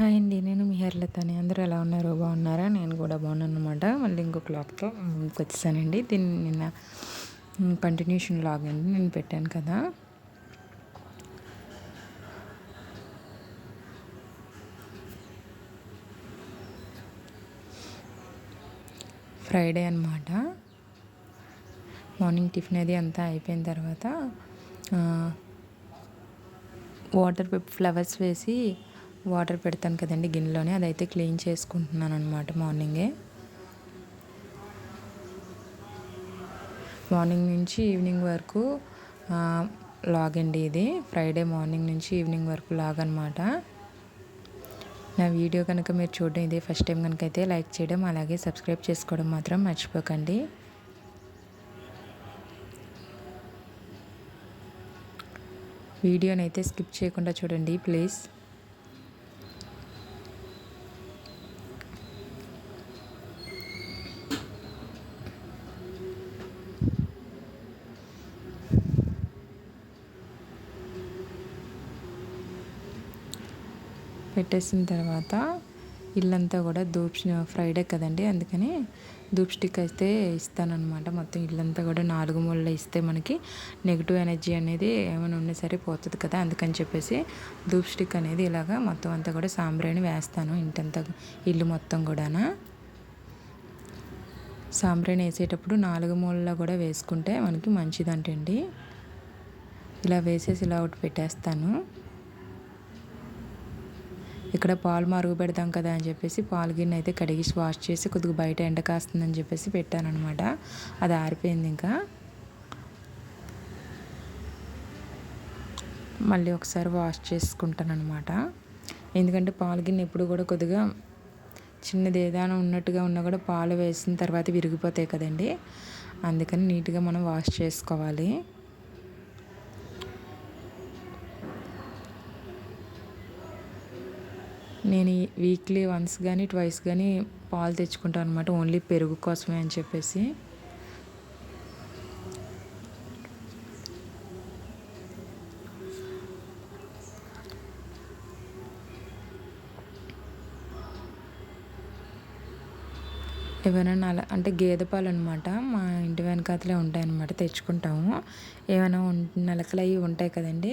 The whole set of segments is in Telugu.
హాయ్ అండి నేను మీ హర్లతని అందరూ ఎలా ఉన్నారు? బాగున్నారా? నేను కూడా బాగున్నాను అనమాట మళ్ళీ ఇంకో క్లాక్తో వచ్చేసానండి దీన్ని నిన్న కంటిన్యూషన్ లాగ్ అండి. నేను పెట్టాను కదా. ఫ్రైడే అనమాట మార్నింగ్ టిఫిన్ అది అంతా అయిపోయిన తర్వాత వాటర్ ఫ్లవర్స్ వేసి వాటర్ పెడతాను కదండి గిన్నెలోనే అదైతే క్లీన్ చేసుకుంటున్నాను అనమాట మార్నింగే. మార్నింగ్ నుంచి ఈవినింగ్ వరకు లాగ్ అండి ఇది. ఫ్రైడే మార్నింగ్ నుంచి ఈవినింగ్ వరకు లాగ్ అనమాట నా వీడియో కనుక మీరు చూడడం ఇదే ఫస్ట్ టైం కనుక అయితే లైక్ చేయడం అలాగే సబ్స్క్రైబ్ చేసుకోవడం మాత్రం మర్చిపోకండి. వీడియోని అయితే స్కిప్ చేయకుండా చూడండి ప్లీజ్. పెట్టేసిన తర్వాత ఇల్లంతా కూడా ధూప్ ఫ్రైడే కదండి. అందుకని ధూప్ స్టిక్ అయితే ఇస్తానన్నమాట. మొత్తం ఇల్లంతా కూడా నాలుగు మూలలో ఇస్తే మనకి నెగిటివ్ ఎనర్జీ అనేది ఏమైనా ఉన్నా సరే పోతుంది కదా. అందుకని చెప్పేసి ధూప్ స్టిక్ అనేది ఇలాగా మొత్తం అంతా కూడా సాంబ్రాణి వేస్తాను ఇంటంతా ఇల్లు మొత్తం కూడా సాంబ్రాణి వేసేటప్పుడు నాలుగు మూలలో కూడా వేసుకుంటే మనకి మంచిదంటండి. ఇలా వేసేసి ఇలా ఒకటి పెట్టేస్తాను. ఇక్కడ పాలు మరుగు పెడతాం కదా అని చెప్పేసి పాలు గిన్నె అయితే కడిగి వాష్ చేసి కొద్దిగా బయట ఎండ కాస్తుందని చెప్పేసి పెట్టానమాట అది ఆరిపోయింది ఇంకా. మళ్ళీ ఒకసారి వాష్ చేసుకుంటాను అనమాట ఎందుకంటే పాలు గిన్నె ఎప్పుడు కూడా కొద్దిగా చిన్నది ఏదైనా ఉన్నట్టుగా ఉన్నా కూడా పాలు వేసిన తర్వాత విరిగిపోతాయి కదండి. అందుకని నీట్గా మనం వాష్ చేసుకోవాలి. నేను వీక్లీ వన్స్ కానీ ట్వైస్ కానీ పాలు తెచ్చుకుంటాను అనమాట ఓన్లీ పెరుగు కోసమే అని చెప్పేసి. ఏమైనా అలా అంటే గేదె పాలు అనమాట మా ఇంటి వెనకాతలే ఉంటాయన్నమాట తెచ్చుకుంటాము. ఏమైనా నలకలు అవి ఉంటాయి కదండి.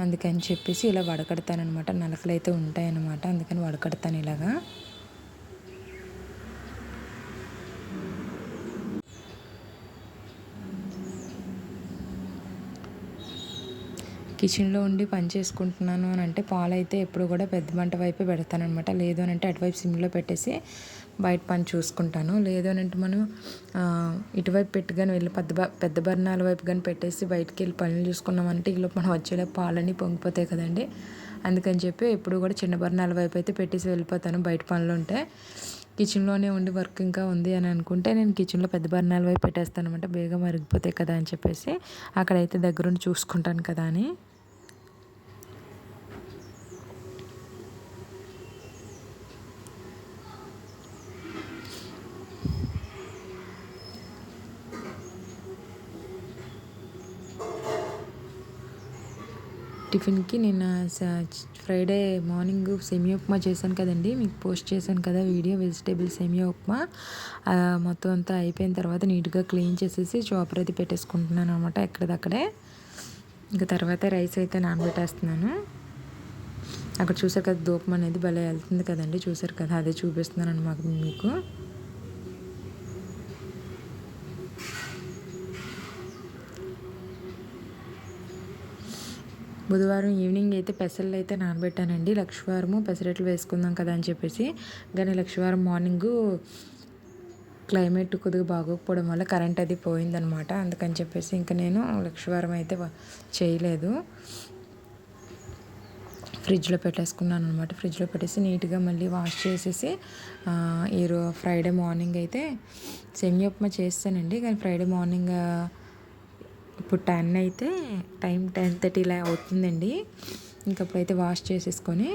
అందుకని చెప్పేసి ఇలా వడకడతానమాట నలకలు అయితే ఉంటాయన్నమాట. అందుకని వడకడతాను ఇలాగా. కిచెన్లో ఉండి పని చేసుకుంటున్నాను అని అంటే పాలు అయితే ఎప్పుడు కూడా పెద్ద మంట వైపే పెడతానమాట లేదు అని అంటే అటువైపు సిమ్లో పెట్టేసి బయట పని చూసుకుంటాను. లేదు అని అంటే మనం ఇటువైపు పెట్టి కానీ వెళ్ళి పెద్ద పెద్ద బర్ణాల వైపు కానీ పెట్టేసి బయటికి వెళ్ళి పనులు చూసుకున్నామంటే ఇలా మనం వచ్చేలా పాలన్నీ పొంగిపోతాయి కదండి. అందుకని చెప్పి ఎప్పుడు కూడా చిన్న బర్ణాల వైపు అయితే పెట్టేసి వెళ్ళిపోతాను బయట పనులు ఉంటే. కిచెన్లోనే ఉండి వర్క్ ఇంకా ఉంది అని అనుకుంటే నేను కిచెన్లో పెద్ద బర్ణాల వైపు పెట్టేస్తాను అనమాట బేగా మరిగిపోతాయి కదా అని చెప్పేసి అక్కడైతే దగ్గరుండి చూసుకుంటాను కదా అని. టిఫిన్కి నేను ఫ్రైడే మార్నింగ్ సెమియా ఉప్మా చేశాను కదండి. మీకు పోస్ట్ చేశాను కదా వీడియో వెజిటేబుల్ సెమియా ఉప్మా మొత్తం అంతా అయిపోయిన తర్వాత నీట్గా క్లీన్ చేసేసి చాపర్ అది పెట్టేసుకుంటున్నాను అనమాట ఎక్కడిదక్కడే. ఇంకా తర్వాత రైస్ అయితే నానబెట్టేస్తున్నాను. అక్కడ చూసారు కదా దూపం అనేది భలే వెళ్తుంది కదండి. చూసారు కదా అదే చూపిస్తున్నాను అనమాట మీకు. బుధవారం ఈవినింగ్ అయితే పెసర్లు అయితే నానబెట్టానండి. లక్షవారము పెసరెట్లు వేసుకుందాం కదా అని చెప్పేసి. కానీ లక్షవారం మార్నింగు క్లైమేట్ కొద్దిగా బాగోకపోవడం వల్ల కరెంట్ అది పోయిందనమాట. అందుకని చెప్పేసి ఇంకా నేను లక్షవారం అయితే చేయలేదు. ఫ్రిడ్జ్లో పెట్టేసుకున్నాను అనమాట ఫ్రిడ్జ్లో పెట్టేసి నీట్గా మళ్ళీ వాష్ చేసేసి ఈరోజు ఫ్రైడే మార్నింగ్ అయితే సెమీ ఉప్మా చేస్తానండి. కానీ ఫ్రైడే మార్నింగ్ ఇప్పుడు టెన్ అయితే టైం టెన్ థర్టీ ఇలా అవుతుందండి. ఇంకప్పుడైతే వాష్ చేసేసుకొని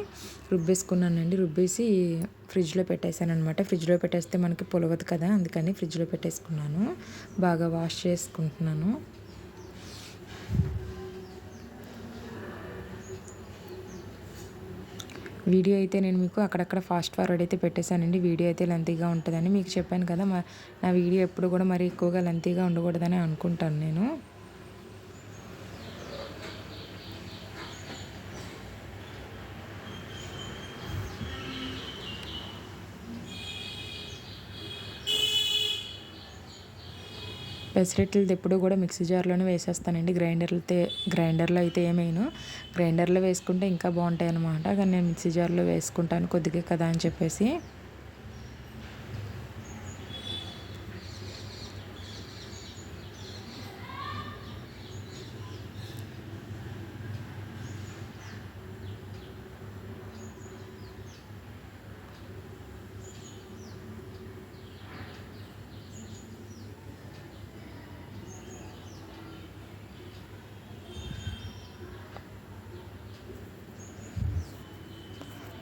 రుబ్బేసుకున్నానండి. రుబ్బేసి ఫ్రిడ్జ్లో పెట్టేశాను అనమాట ఫ్రిడ్జ్లో పెట్టేస్తే మనకి పొలవదు కదా అందుకని ఫ్రిడ్జ్లో పెట్టేసుకున్నాను. బాగా వాష్ చేసుకుంటున్నాను. వీడియో అయితే నేను మీకు అక్కడక్కడ ఫాస్ట్ ఫార్వర్డ్ అయితే పెట్టేశానండి. వీడియో అయితే లెంతీగా ఉంటుందని మీకు చెప్పాను కదా. మా నా వీడియో ఎప్పుడు కూడా మరి ఎక్కువగా లెంతీగా ఉండకూడదని అనుకుంటాను నేను. పెసరెట్లది ఎప్పుడు కూడా మిక్సీ జార్లోనే వేసేస్తానండి. గ్రైండర్లతో గ్రైండర్లో అయితే ఏమైనా గ్రైండర్లో వేసుకుంటే ఇంకా బాగుంటాయి అనమాట కానీ నేను మిక్సీ జార్లో వేసుకుంటాను కొద్దిగా కదా అని చెప్పేసి.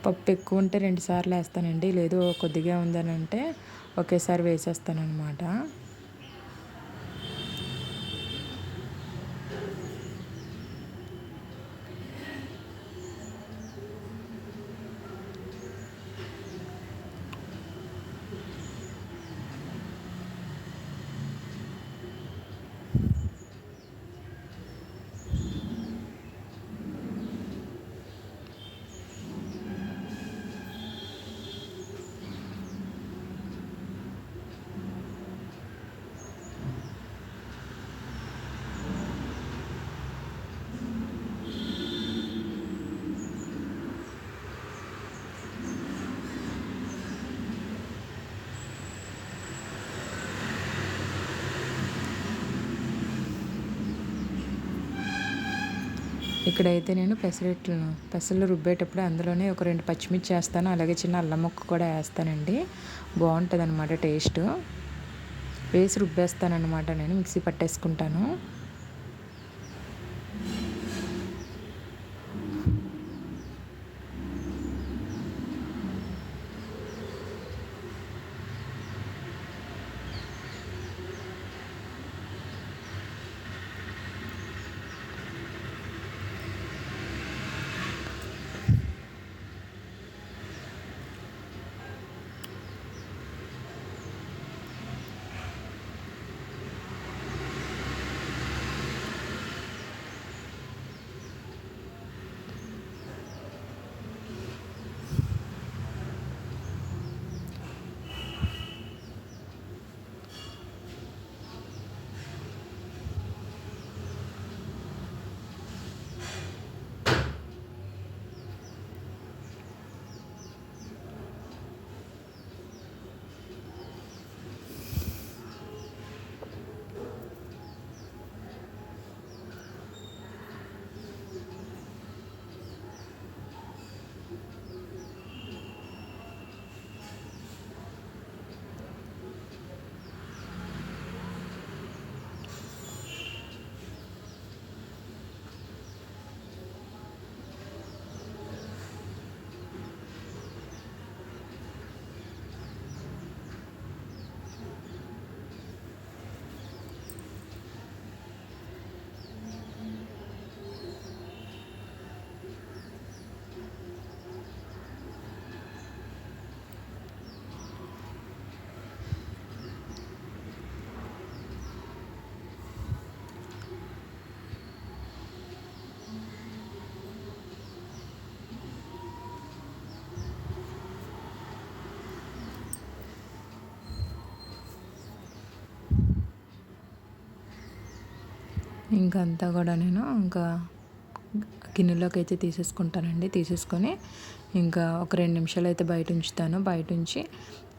పప్పు ఎక్కువ ఉంటే రెండు సార్లు వేస్తానండి. లేదు కొద్దిగా ఉందని అంటే ఒకేసారి వేసేస్తాను అనమాట ఇక్కడైతే నేను పెసరెట్లు పెసలు రుబ్బేటప్పుడు అందులోనే ఒక రెండు పచ్చిమిర్చి వేస్తాను అలాగే చిన్న అల్లం ముక్క కూడా వేస్తానండి. బాగుంటుంది అనమాట టేస్ట్. వేసి రుబ్బేస్తాననమాట నేను మిక్సీ పట్టేసుకుంటాను. ఇంకంతా అంతా కూడా నేను ఇంకా గిన్నెలోకి అయితే తీసేసుకుంటానండి. తీసేసుకొని ఇంకా ఒక రెండు నిమిషాలు అయితే బయట ఉంచుతాను. బయట ఉంచి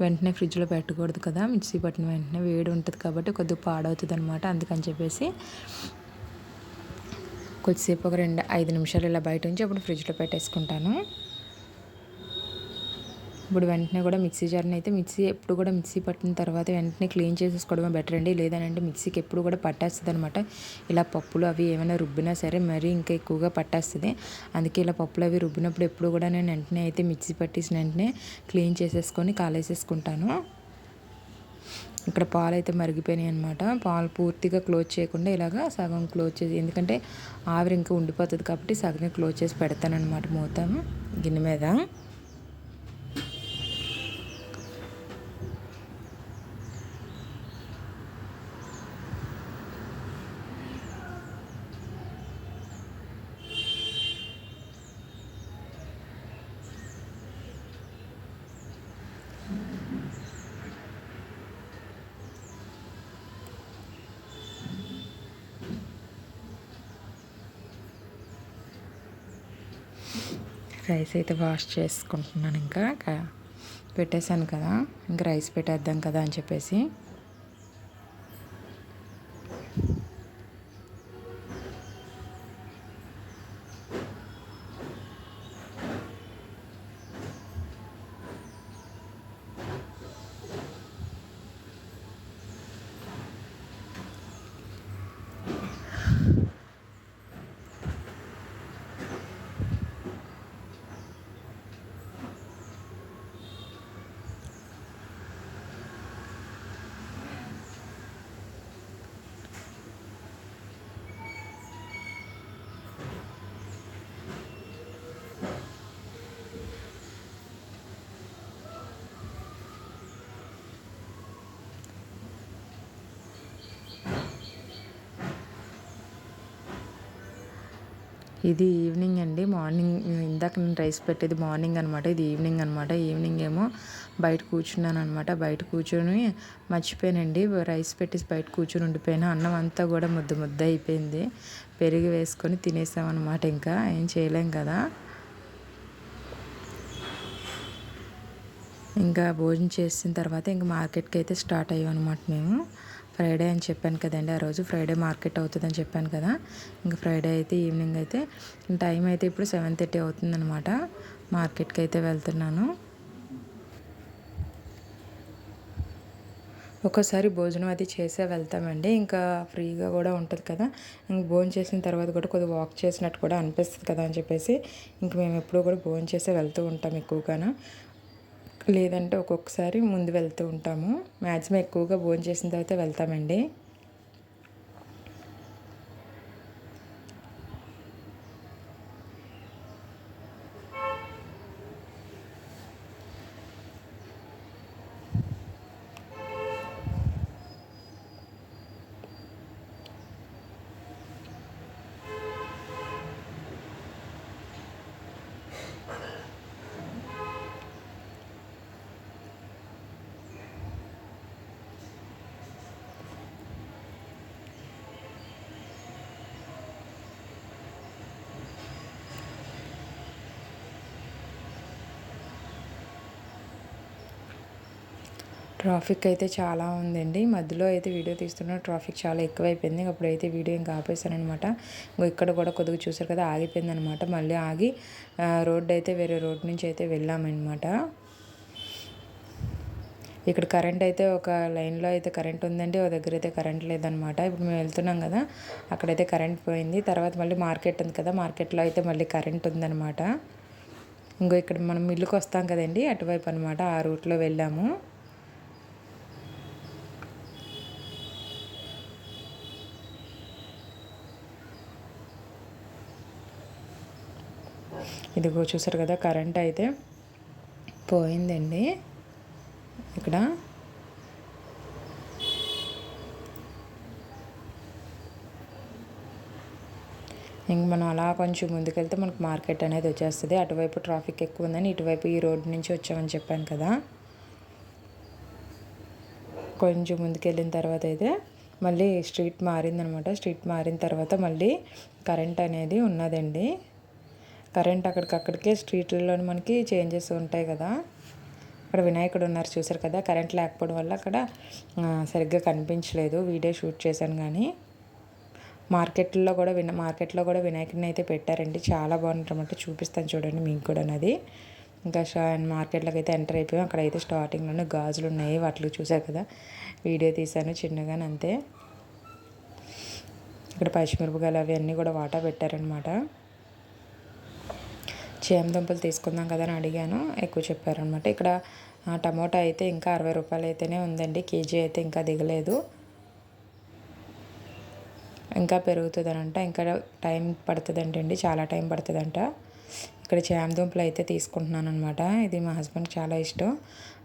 వెంటనే ఫ్రిడ్జ్లో పెట్టకూడదు కదా. మిక్సీ పట్టిన వెంటనే వేడి ఉంటుంది కాబట్టి కొద్దిగా పాడవుతుంది అనమాట అందుకని చెప్పేసి కొద్దిసేపు ఒక రెండు ఐదు నిమిషాలు ఇలా బయట ఉంచి అప్పుడు ఫ్రిడ్జ్లో పెట్టేసుకుంటాను. ఇప్పుడు వెంటనే కూడా మిక్సీ జార్ని అయితే మిక్సీ ఎప్పుడు కూడా మిక్సీ పట్టిన తర్వాత వెంటనే క్లీన్ చేసేసుకోవడమే బెటర్ అండి. లేదనంటే మిక్సీకి ఎప్పుడు కూడా పట్టేస్తుంది అనమాట ఇలా పప్పులు అవి ఏమైనా రుబ్బినా సరే మరీ ఇంకా ఎక్కువగా పట్టేస్తుంది. అందుకే ఇలా పప్పులు అవి రుబ్బినప్పుడు ఎప్పుడు కూడా నేను వెంటనే అయితే మిక్సీ పట్టేసిన వెంటనే క్లీన్ చేసేసుకొని కాలేసేసుకుంటాను. ఇక్కడ పాలు అయితే మరిగిపోయినాయి అనమాట పాలు పూర్తిగా క్లోజ్ చేయకుండా ఇలాగా సగం క్లోజ్ చేసి ఎందుకంటే ఆవిరి ఇంకా ఉండిపోతుంది కాబట్టి సగమే క్లోజ్ చేసి పెడతానమాట మూత గిన్నె మీద. రైస్ అయితే వాష్ చేసుకుంటున్నాను ఇంకా. పెట్టేశాను కదా. ఇంకా రైస్ పెట్టేద్దాం కదా అని చెప్పేసి. ఇది ఈవినింగ్ అండి. మార్నింగ్ ఇందాక నేను రైస్ పెట్టేది మార్నింగ్ అనమాట ఇది ఈవినింగ్ అనమాట ఈవినింగ్ ఏమో బయట కూర్చున్నాను అనమాట బయట కూర్చొని మర్చిపోయానండి. రైస్ పెట్టేసి బయట కూర్చొని ఉండిపోయాను. అన్నం అంతా కూడా ముద్ద ముద్ద అయిపోయింది. పెరిగి వేసుకొని తినేసామన్నమాట ఇంకా. ఏం చేయలేం కదా. ఇంకా భోజనం చేసిన తర్వాత ఇంకా మార్కెట్కి అయితే స్టార్ట్ అయ్యాం అనమాట మేము. ఫ్రైడే అని చెప్పాను కదండి. ఆ రోజు ఫ్రైడే మార్కెట్ అవుతుందని చెప్పాను కదా. ఇంకా ఫ్రైడే అయితే ఈవినింగ్ అయితే టైం అయితే ఇప్పుడు సెవెన్ థర్టీ అవుతుందనమాట మార్కెట్కి అయితే వెళ్తున్నాను. ఒక్కోసారి భోజనం అది చేసే వెళ్తామండి. ఇంకా ఫ్రీగా కూడా ఉంటుంది కదా. ఇంక భోజనం చేసిన తర్వాత కూడా కొద్దిగా వాక్ చేసినట్టు కూడా అనిపిస్తుంది కదా అని చెప్పేసి ఇంక మేము ఎప్పుడూ కూడా భోజనం చేసే వెళ్తూ ఉంటాం ఎక్కువగాను. లేదంటే ఒక్కొక్కసారి ముందు వెళ్తూ ఉంటాము. మ్యాక్సిమం ఎక్కువగా భోజనం చేసిన తర్వాత వెళ్తామండి. ట్రాఫిక్ అయితే చాలా ఉందండి. మధ్యలో అయితే వీడియో తీస్తున్న ట్రాఫిక్ చాలా ఎక్కువైపోయింది. అప్పుడైతే వీడియో ఇంకా ఆపేశానమాట ఇక్కడ కూడా కొద్దిగా చూసారు కదా ఆగిపోయింది అనమాట మళ్ళీ ఆగి రోడ్డు అయితే వేరే రోడ్ నుంచి అయితే వెళ్ళామన్నమాట. ఇక్కడ కరెంట్ అయితే ఒక లైన్లో అయితే కరెంట్ ఉందండి. ఒక దగ్గర అయితే కరెంట్ లేదనమాట ఇప్పుడు మేము వెళ్తున్నాం కదా అక్కడైతే కరెంట్ పోయింది. తర్వాత మళ్ళీ మార్కెట్ ఉంది కదా మార్కెట్లో అయితే మళ్ళీ కరెంట్ ఉందనమాట ఇంకో ఇక్కడ మనం మిల్లుకి వస్తాం కదండి అటువైపు అనమాట ఆ రూట్లో వెళ్ళాము. ఇదిగో చూసారు కదా కరెంట్ అయితే పోయిందండి. ఇక్కడ ఇంక మనం అలా కొంచెం ముందుకెళ్తే మనకు మార్కెట్ అనేది వచ్చేస్తుంది. అటువైపు ట్రాఫిక్ ఎక్కువ ఉందని ఇటువైపు ఈ రోడ్డు నుంచి వచ్చామని చెప్పాను కదా. కొంచెం ముందుకెళ్ళిన తర్వాత అయితే మళ్ళీ స్ట్రీట్ మారిందనమాట. స్ట్రీట్ మారిన తర్వాత మళ్ళీ కరెంట్ అనేది ఉన్నదండి. కరెంట్ అక్కడికక్కడికే స్ట్రీట్లలో మనకి చేంజెస్ ఉంటాయి కదా. అక్కడ వినాయకుడు ఉన్నారు చూసారు కదా. కరెంట్ లేకపోవడం వల్ల అక్కడ సరిగ్గా కనిపించలేదు. వీడియో షూట్ చేశాను కానీ. మార్కెట్లో కూడా విన మార్కెట్లో కూడా వినాయకుడిని అయితే పెట్టారండి. చాలా బాగుంటారన్నమాట చూపిస్తాను చూడండి మీకు కూడా అది ఇంకా మార్కెట్లోకి అయితే ఎంటర్ అయిపోయాం. అక్కడ అయితే స్టార్టింగ్లోనే గాజులు ఉన్నాయి. వాటిలో చూసారు కదా. వీడియో తీశాను చిన్నగానే అంతే. ఇక్కడ పచ్చిమిరపకాయలు అవన్నీ కూడా వాటా పెట్టారనమాట చేమ దుంపలు తీసుకుందాం కదా అని అడిగాను. ఎక్కువ చెప్పారనమాట ఇక్కడ టమోటా అయితే ఇంకా అరవై రూపాయలు అయితేనే ఉందండి. కేజీ అయితే ఇంకా దిగలేదు. ఇంకా పెరుగుతుందనంట ఇంకా టైం పడుతుందంట అండి చాలా టైం పడుతుందంట. ఇక్కడ చేమ దుంపలు అయితే తీసుకుంటున్నాను అనమాట ఇది మా హస్బెండ్కి చాలా ఇష్టం.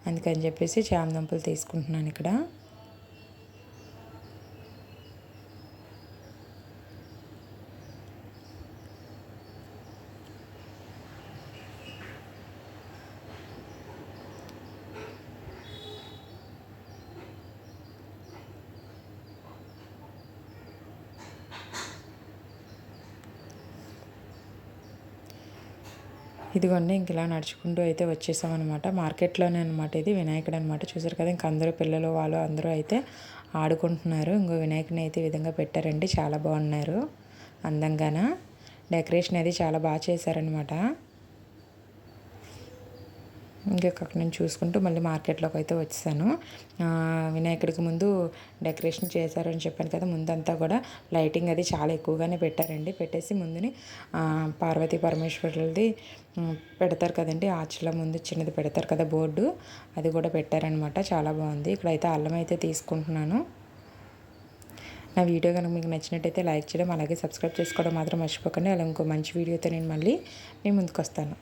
అందుకని చెప్పేసి చేమ దుంపలు తీసుకుంటున్నాను ఇక్కడ. ఇదిగోండి ఇంక ఇలా నడుచుకుంటూ అయితే వచ్చేసామన్నమాట. మార్కెట్లోనే అనమాట ఇది వినాయకుడు అనమాట చూసారు కదా ఇంక అందరూ పిల్లలు వాళ్ళు అందరూ అయితే ఆడుకుంటున్నారు. ఇంకో వినాయకుని అయితే ఈ విధంగా పెట్టారండి చాలా బాగున్నారు అందంగాన. డెకరేషన్ అది చాలా బాగా చేశారనమాట ఇంకా అక్కడ నేను చూసుకుంటూ మళ్ళీ మార్కెట్లోకి అయితే వచ్చేసాను. వినాయకుడికి ముందు డెకరేషన్ చేశారని చెప్పాను కదా ముందంతా కూడా లైటింగ్ అది చాలా ఎక్కువగానే పెట్టారండి. పెట్టేసి ముందుని పార్వతీ పరమేశ్వరులది పెడతారు కదండి ఆర్చ్ల ముందు చిన్నది పెడతారు కదా బోర్డు అది కూడా పెట్టారనమాట. చాలా బాగుంది. ఇక్కడైతే అల్లం అయితే తీసుకుంటున్నాను. నా వీడియో కనుక మీకు నచ్చినట్టయితే లైక్ చేయడం అలాగే సబ్స్క్రైబ్ చేసుకోవడం మాత్రం మర్చిపోకండి. అలా ఇంకో మంచి వీడియోతో నేను మళ్ళీ మీ ముందుకు వస్తాను.